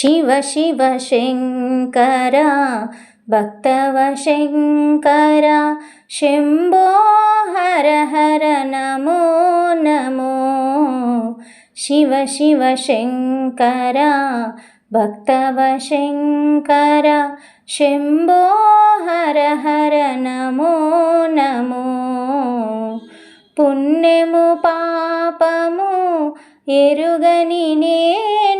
శివ శివ శంకర భక్తవ శంకర శంభో హర హర నమో నమో శివ శివ శంకర భక్తవ శంకర శంభో హర హర నమో నమో పుణ్యము పాపము ఎరుగని నేను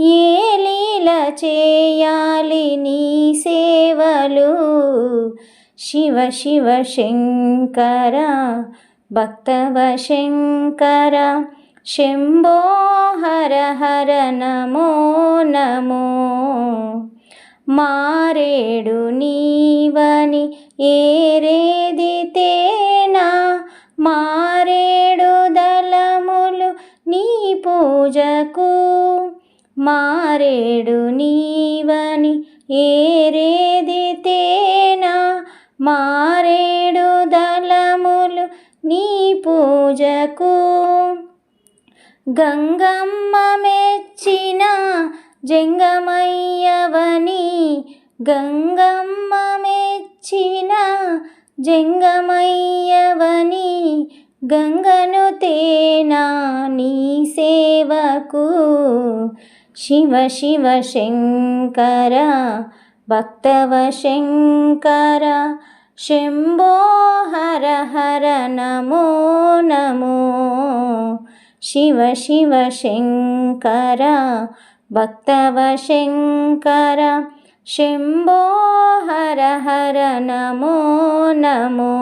ఏ లీల చేయాలి నీ సేవలు? శివ శివ శంకర భక్తవ శంకర శంభో హర హర నమో నమో. మారేడు నీవని ఏరేది తేనా మారేడు దళములు నీ పూజకు మారేడు నీవని ఏరేది తేనా మారేడు దళములు నీ పూజకు గంగమ్మ మెచ్చిన జంగమయ్యవని గంగమ్మ మెచ్చిన జంగమయ్యవని గంగను తేనా నీ సేవకు? शिव शिव शङ्कर भक्तव शङ्कर शिं हर हर नमो नमो। शिव शिव शङ्कर भक्तव शङ्कर शिंभो हर हर नमो नमो।